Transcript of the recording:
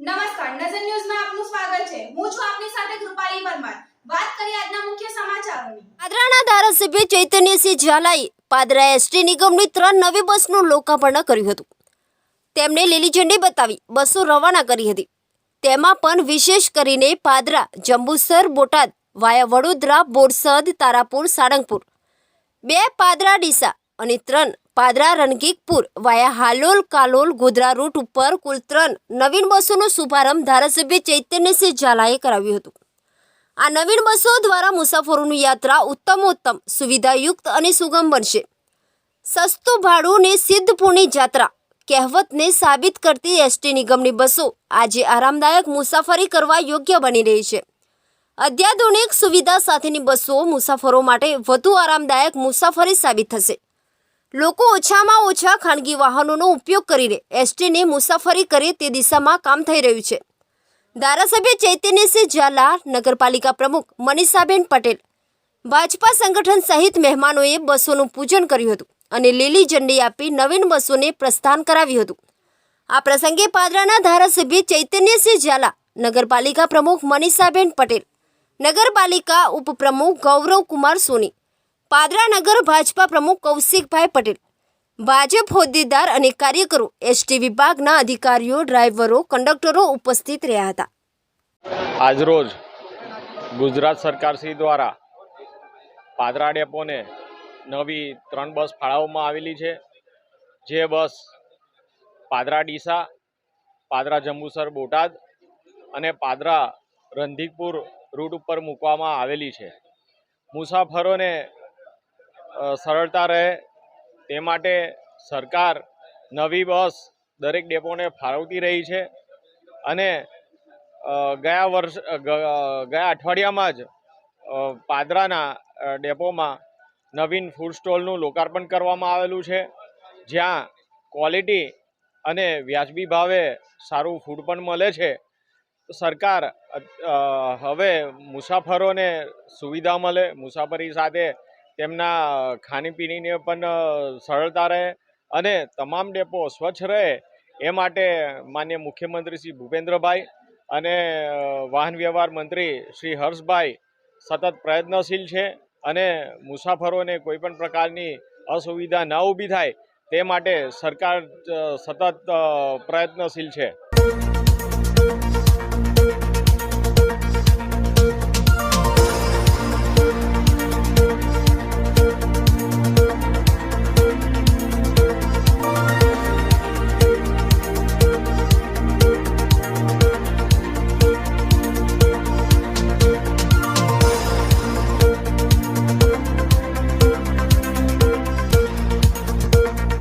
નમસ્કાર, નજર ન્યૂઝમાં આપનું સ્વાગત છે. હું છું આપની સાથે કૃપાલી પરમાર. વાત કરીએ આજના મુખ્ય સમાચારોની. પાદરાના ધારાસભ્ય ચૈતન્યસિંહ ઝાલાએ પાદરા એસટી નિગમની ત્રણ નવી બસનું લોકાર્પણ કર્યું હતું. તેમણે લીલી ઝંડી બતાવી બસો રવાના કરી હતી. તેમાં પણ વિશેષ કરીને પાદરા, જંબુસર, બોટાદ, વાયા વડોદરા, બોરસદ, તારાપુર, સાળંગપુર. બે પાદરા ડીસા અને ત્રણ, પાદરા રણગીકપુર વાયા હાલોલ કાલોલ ગોધરા રૂટ ઉપર કુલ ત્રણ નવીન બસોનો શુભારંભ ધારાસભ્ય ચૈતન્યસિંહ ઝાલાએ કરાવ્યું હતું. આ નવીન બસો દ્વારા મુસાફરોની યાત્રા ઉત્તમોત્તમ, સુવિધાયુક્ત અને સુગમ બનશે. સસ્તું ભાડું ને સિદ્ધપુરની યાત્રા કહેવતને સાબિત કરતી એસટી નિગમની બસો આજે આરામદાયક મુસાફરી કરવા યોગ્ય બની રહી છે. અત્યાધુનિક સુવિધા સાથેની બસો મુસાફરો માટે વધુ આરામદાયક મુસાફરી સાબિત થશે. લોકો ઓછામાં ઓછા ખાનગી વાહનોનો ઉપયોગ કરીને એસટીની મુસાફરી કરે તે દિશામાં કામ થઈ રહ્યું છે. ધારાસભ્ય ચૈતન્યસિંહ ઝાલા, નગરપાલિકા પ્રમુખ મનીષાબેન પટેલ, ભાજપા સંગઠન સહિત મહેમાનોએ બસોનું પૂજન કર્યું હતું અને લીલી ઝંડી આપી નવીન બસોને પ્રસ્થાન કરાવ્યું હતું. આ પ્રસંગે પાદરાના ધારાસભ્ય ચૈતન્યસિંહ ઝાલા, નગરપાલિકા પ્રમુખ મનીષાબેન પટેલ, નગરપાલિકા ઉપપ્રમુખ ગૌરવ કુમાર સોની પાદરા નગર ભાજપા પ્રમુખ કૌશિકભાઈ પટેલ, ભાજપ હોદ્દેદાર અને કાર્યકરો, એસટી વિભાગના અધિકારીઓ, ડ્રાઈવરો, કંડક્ટરો ઉપસ્થિત રહ્યા હતા. આજરોજ ગુજરાત સરકારશ્રી દ્વારા પાદરા ડેપોને નવી ત્રણ બસ ફાળવવામાં આવેલી છે. જે બસ પાદરા ડીસા, પાદરા જંબુસર, બોટાદ અને પાદરા રંધીકપુર રૂટ ઉપર મૂકવામાં આવેલી છે. મુસાફરોને સરળતા રહે. તે માટે સરકાર નવી બસ દરેક ડેપોને ફાળવતી રહી છે. અને ગયા વર્ષ ગયા અઠવાડિયામાં જ પાદરાના ડેપોમાં નવીન ફૂડ સ્ટોલનું લોકાર્પણ કરવામાં આવેલું છે. જ્યાં ક્વોલિટી અને વ્યાજબી ભાવે સારું ફૂડ પણ મળે છે. સરકાર હવે મુસાફરોને સુવિધા મળે. મુસાફરી સાથે તેમના ખાણીપીણીને પણ સરળતા રહે અને તમામ ડેપો સ્વચ્છ રહે એ માટે માન્ય મુખ્યમંત્રી શ્રી ભૂપેન્દ્રભાઈ અને વાહન વ્યવહાર મંત્રી શ્રી હર્ષભાઈ સતત પ્રયત્નશીલ છે અને મુસાફરોને કોઈપણ પ્રકારની અસુવિધા ન ઊભી થાય તે માટે સરકાર સતત પ્રયત્નશીલ છે.